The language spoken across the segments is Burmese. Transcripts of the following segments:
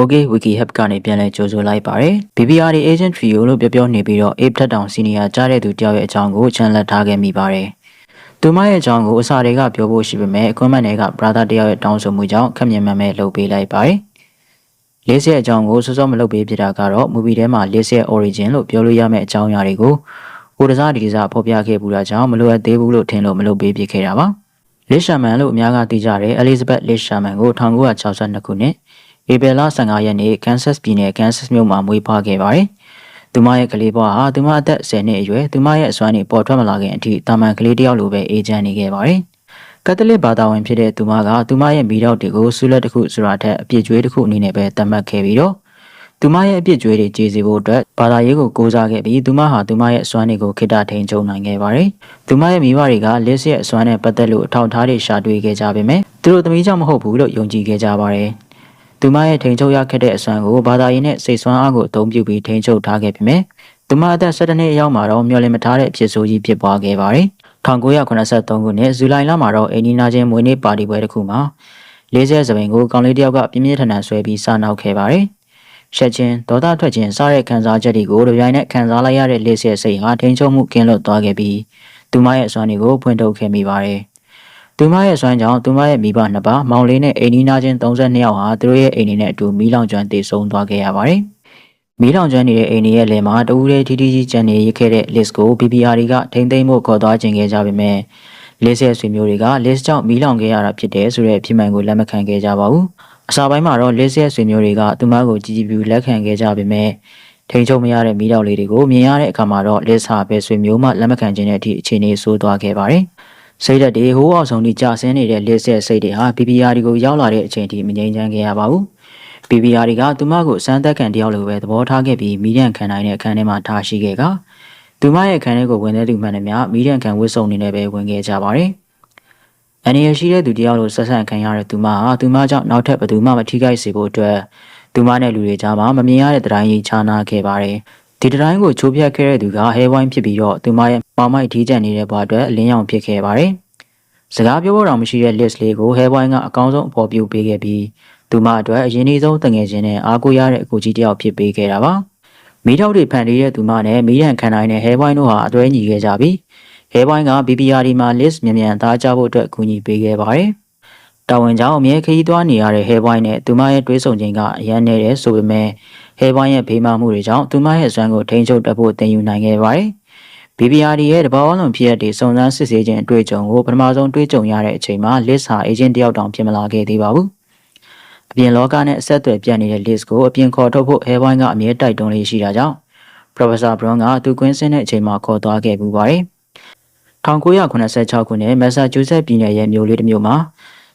OK Wiki Hub ကနေပြန်လည်ကြိုဆိုလိုက်ပါတယ်။ BBR Agent Trio လို့ပြောပြောနေပြီးတော့ Ape ထက်တောင် Senior ကြားတဲ့သူတယောက်ရဲ့အကြောင်းကို channel ထားခဲ့မိပါတယ်။သူမရဲ့အကြောင်းကိုအစာတွေကပြောဖို့ရှိပေမဲ့ comment တွေက brother တယောက်ရဲ့တောင်းဆိုမှုကြောင့်ခက်မြင်မှန်မဲ့လုပ်ပေးလိုက်ပါတယ်။လေးဆက်အကြောင်းကိုစောစောမလုပ်ပေးဖြစ်တာကတော့ movie ထဲမှာလေးဆက် origin လို့ပြောလို့ရမယ့်အကြောင်းအရာတွေကိုကိုတစားဒီတစားဖော်ပြခဲ့ပူတာကြောင့်မလိုအပ်သေးဘူးလို့ထင်လို့မလုပ်ပေးဖြစ်ခဲ့တာပါ။လစ်ရှာမန်လို့အများကသိကြတဲ့ Elizabeth လစ်ရှာမန်ကို1962ခုနှစ် ဧပြီလ15ရက်နေ့ကန်ဆတ်ပြည်နယ်ကန်ဆတ်မြို့မှာမွေးဖွားခဲ့ပါတယ်။သူမရဲ့ကလေးဘဝဟာသူမအသက်10နှစ်အရွယ်သူမရဲ့အစွမ်းတွေပေါ်ထွက်မလာခင်အထိတာမန်ကလေးတယောက်လိုပဲအေဂျင့်နေခဲ့ပါတယ်။ကက်သလစ်ဘာသာဝင်ဖြစ်တဲ့သူမကသူမရဲ့မိတော့တွေကိုဆုလက်တစ်ခုဆိုတာထက်အပြစ်ကြွေးတစ်ခုအနေနဲ့ပဲသတ်မှတ်ခဲ့ပြီးတော့သူမရဲ့အပြစ်ကြွေးတွေကြေစီဖို့အတွက်ဘာသာရေးကိုကိုးစားခဲ့ပြီးသူမဟာသူမရဲ့အစွမ်းတွေကိုခိတ္တထိန်ချုပ်နိုင်ခဲ့ပါတယ်။သူမရဲ့မိဘတွေကလစ်ရဲ့အစွမ်းနဲ့ပတ်သက်လို့အထောက်အထားတွေရှာတွေ့ခဲ့ကြပေမဲ့သူတို့သမီးကြောင့်မဟုတ်ဘူးလို့ယုံကြည်ခဲ့ကြပါတယ်။ သူမရဲ့ထိန်ချုပ်ရခဲ့တဲ့အစွမ်းကိုဘာသာရေးနဲ့စိတ်ဆွမ်းအားကိုအသုံးပြုပြီးထိန်ချုပ်ထားခဲ့ပေမဲ့သူမအသက်17နှစ်အရောက်မှာတော့မျောလင့်မထားတဲ့အဖြစ်ဆိုးကြီးဖြစ်ပွားခဲ့ပါတယ်။1983ခုနှစ်ဇူလိုင်လမှာတော့အိန္ဒိနာချင်းမွေးနေ့ပါတီပွဲတစ်ခုမှာ40စပင်ကိုကောင်လေးတယောက်ကပြင်းပြင်းထန်ထန်ဆွဲပြီးစားနောက်ခဲ့ပါတယ်။ရှက်ချင်းဒေါသထွက်ခြင်းစားတဲ့ခံစားချက်တွေကိုတပြိုင်နက်ခံစားလိုက်ရတဲ့40စိတ်ဟာထိန်ချုပ်မှုကင်းလွတ်သွားခဲ့ပြီးသူမရဲ့အစွမ်းတွေကိုဖွင့်ထုတ်ခဲ့မိပါတယ်။ သူမရဲ့စွမ်းကြောင့်သူမရဲ့မိဘနှစ်ပါးမောင်လေးနဲ့အိမ်နီးနားချင်း32ယောက်ဟာသူတို့ရဲ့အိမ်နေနဲ့အတူမီးလောင်ကျွမ်းတည်ဆုံသွားခဲ့ရပါတယ်။မီးလောင်ကျွမ်းနေတဲ့အိမ်နေရဲ့လယ်မှာတဦးတည်းထီးထီးကြီးကျန်နေရခဲ့တဲ့ list ကို BBR တွေကထိမ့်သိမ့်ဖို့ခေါ်သွားခြင်းခဲ့ကြပေမဲ့ list ရဲ့ဆွေမျိုးတွေက list ကြောင့်မီးလောင်ခဲ့ရတာဖြစ်တယ်ဆိုတဲ့ဖြစ်မှန်ကိုလက်မခံခဲ့ကြပါဘူး။အစာပိုင်းမှာတော့ list ရဲ့ဆွေမျိုးတွေကသူမကိုကြည်ကြည်ပြူလက်ခံခဲ့ကြပေမဲ့ထိန်ချုပ်မရတဲ့မိတော့လေးတွေကိုမြင်ရတဲ့အခါမှာတော့ list ဟာပဲဆွေမျိုးမှလက်မခံခြင်းတဲ့အထိအခြေအနေဆိုးသွားခဲ့ပါတယ်။ စိတ်ဓာတ်တွေဟိုးအောင်ဆုံးထိကြာဆင်းနေတဲ့လက်ဆက်စိတ်တွေဟာ PPR တွေကိုရောက်လာတဲ့အချိန်ထိမငြိမ်းချမ်းခဲ့ရပါဘူး။ PPR တွေကသူမကိုစမ်းသက်ခံတယောက်လိုပဲသဘောထားခဲ့ပြီးမိဒန့်ခံနိုင်တဲ့အခန်းထဲမှာထားရှိခဲ့ကသူမရဲ့အခန်းထဲကိုဝင်တဲ့သူမှန်သမျှမိဒန့်ခံဝစ်စုံနေနဲ့ပဲဝင်ခဲ့ကြပါတယ်။အနေရရှိတဲ့သူတယောက်လိုဆက်ဆံခံရတဲ့သူမဟာသူမကြောင့်နောက်ထပ်ဘယ်သူမှမထိခိုက်စေဖို့အတွက်သူမနဲ့လူတွေကြားမှာမမြင်ရတဲ့တိုင်းကြီးခြားနာခဲ့ပါတယ်။ ဒီတိုင်းကိုချိုးဖျက်ခဲ့တဲ့သူကဟဲဝိုင်းဖြစ်ပြီးတော့သူမရဲ့ပေါင်မိုက်ထီးကျန်နေတဲ့ဘဝအတွက်အလင်းရောင်ဖြစ်ခဲ့ပါတယ်။စကားပြောဖို့တော့မရှိတဲ့ list လေးကိုဟဲဝိုင်းကအကောင်းဆုံးအပေါ်ပြုပေးခဲ့ပြီးသူမအတွက်အရင်အဆုံးတငယ်ချင်းနဲ့အားကိုးရတဲ့အကူကြီးတယောက်ဖြစ်ပေးခဲ့တာပါ။မိထောက်တွေဖန်တီးတဲ့သူမနဲ့မိရန်ခံနိုင်တဲ့ဟဲဝိုင်းတို့ဟာအတွဲညီခဲ့ကြပြီးဟဲဝိုင်းက BBR ဒီမှာ list မြန်မြန်သားကြဖို့အတွက်အကူအညီပေးခဲ့ပါတယ်။ တာဝန်ကြောင့်အမြဲခရီးသွားနေရတဲ့ဟဲဝိုင်းနဲ့သူမရဲ့တွေးဆုံခြင်းကအရန်နေတယ်ဆိုပေမဲ့ဟဲဘွိုင်းရဲ့ဖေးမမှုတွေကြောင့်သူမရဲ့ဇွမ်းကိုထိန်းချုပ်တတ်ဖို့တင်ယူနိုင်ခဲ့ပါတယ်။ BBRD ရဲ့တဘာဝလုံးဖြစ်တဲ့စုံစမ်းစစ်ဆေးခြင်းအတွေ့အကြုံကိုပထမဆုံးတွေ့ကြုံရတဲ့အချိန်မှာ Liz ဟာ agent တယောက်တောင်ဖြစ်မလာခဲ့သေးပါဘူး။အပြင်လောကနဲ့အဆက်အသွယ်ပြတ်နေတဲ့ Liz ကိုအပြင်ခေါ်ထုတ်ဖို့ဟဲဘွိုင်းကအမြဲတိုက်တွန်းလေးရှိတာကြောင့် Professor Brown ကသူကွင်းစင်းတဲ့အချိန်မှာခေါ်သွားခဲ့ပူပါတယ်။1986ခုနှစ်မက်ဆာချူးဆက်ပြည်နယ်ရဲ့မြို့လေးတစ်မြို့မှာ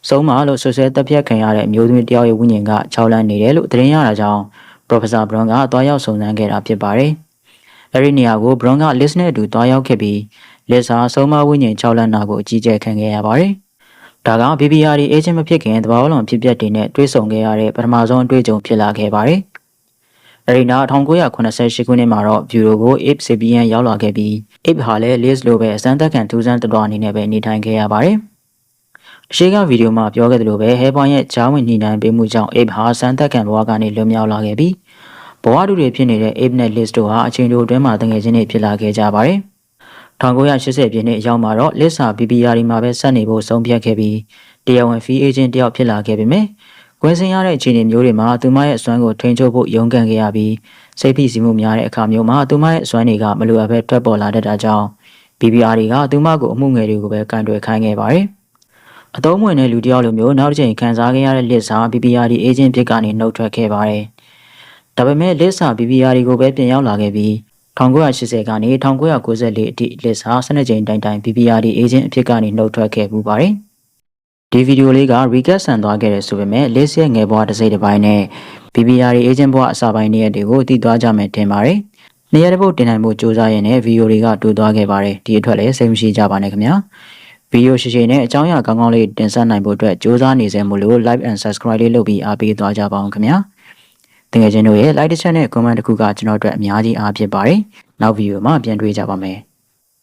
ဆုံးမလို့ဆွဆွဲတပ်ဖြတ်ခံရတဲ့အမျိုးသမီးတယောက်ရဲ့ဝိညာဉ်ကခြောက်လန့်နေတယ်လို့သတင်းရတာကြောင့် Professor Brown ကတွားရောက်စုံစမ်းခဲ့တာဖြစ်ပါတယ်။အဲဒီနေရာကို Brown က Liz နဲ့အတူတွားရောက်ခဲ့ပြီး Liz ဟာဆုံးမဝိညာဉ်6လနာကိုအကြီးကျယ်ခံခဲ့ရပါတယ်။ဒါက BBR အေဂျင့်မဖြစ်ခင်တဘာဝလုံးဖြစ်ပျက်တွေနဲ့တွေ့ဆုံခဲ့ရတဲ့ပထမဆုံးအတွေ့အကြုံဖြစ်လာခဲ့ပါတယ်။အဲဒီနောက်1988ခုနှစ်မှာတော့ Bureau ကို Ape Sapien ရောက်လာခဲ့ပြီး Ape ဟာလည်း Liz လိုပဲအစမ်းသက်ခံထူးဆန်းတတော်အနေနဲ့ပဲနေထိုင်ခဲ့ရပါတယ်။အ ရှိကဗီဒီယိုမှာပြောခဲ့သလိုပဲဟဲပွန်ရဲ့ဂျားဝင်ညှိနှိုင်းပေးမှုကြောင့် Ape ဟာစမ်းသက်ခံဘဝကနေလွတ်မြောက်လာခဲ့ပြီးဘဝတူတွေဖြစ်နေတဲ့ Ape နဲ့ Liz တို့ဟာအချိန်တိုအတွင်းမှာတငယ်ချင်းတွေဖြစ်လာခဲ့ကြပါတယ်။1980ပြည့်နှစ်အရောက်မှာတော့ Liz ဟာ BBR မှာပဲဆက်နေဖို့ဆုံးဖြတ်ခဲ့ပြီးတရားဝင် fee agent တယောက်ဖြစ်လာခဲ့ပေမဲ့ကွင်းစင်ရတဲ့အခြေအနေမျိုးတွေမှာသူမရဲ့အစွမ်းကိုထိန်းချုပ်ဖို့ရုန်းကန်ခဲ့ရပြီးစိတ်ဖိစီးမှုများတဲ့အခါမျိုးမှာသူမရဲ့အစွမ်းတွေကမလိုအပ်ဘဲထွက်ပေါ်လာတတ်တာကြောင့် BBR တွေကသူမကိုအမှုငယ်တွေကိုပဲကန်တွယ်ခိုင်းခဲ့ပါတယ်။ အသုံးဝင်တဲ့လူတယောက်လိုမျိုးနောက်တစ်ချိန်ခံစားခဲ့ရတဲ့လစ်စာ BBR ဒီ agent ဖြစ်ကနေနှုတ်ထွက်ခဲ့ပါတယ်။ဒါပေမဲ့လစ်စာ BBR ကိုပဲပြန်ရောက်လာခဲ့ပြီး1980ကနေ1994အထိလစ်စာ12ချိန်တိုင်တိုင် BBR ဒီ agent အဖြစ်ကနေနှုတ်ထွက်ခဲ့ပူပါတယ်။ဒီဗီဒီယိုလေးက recap ဆန်သွားခဲ့တယ်ဆိုပေမဲ့လစ်ရဲ့ငယ်ဘဝတစ်စိတ်တစ်ပိုင်းနဲ့ BBR ဒီ agent ဘဝအစပိုင်းတွေတွေကိုတည်သွားကြမယ်ထင်ပါတယ်။နေရာတစ်ပုတ်တင်နိုင်မှုစူးစမ်းရင်းနဲ့ဗီဒီယိုတွေကတိုးသွားခဲ့ပါတယ်။ဒီအတွက်လည်းစိတ်မရှိကြပါနဲ့ခင်ဗျာ။ ဗီဒီယိုရှည်ရှည်နဲ့အကြောင်းအရာကောင်းကောင်းလေးတင်ဆက်နိုင်ဖို့အတွက်ကြိုးစားနေစေမို့လို့ like and subscribe လေးလုပ်ပြီးအားပေးသွားကြပါအောင်ခင်ဗျာတကယ်ချင်းတို့ရဲ့ like တစ်ချက်နဲ့ comment တစ်ခုကကျွန်တော်အတွက်အများကြီးအားဖြစ်ပါတယ်နောက်ဗီဒီယိုမှာပြန်တွေ့ကြပါမယ်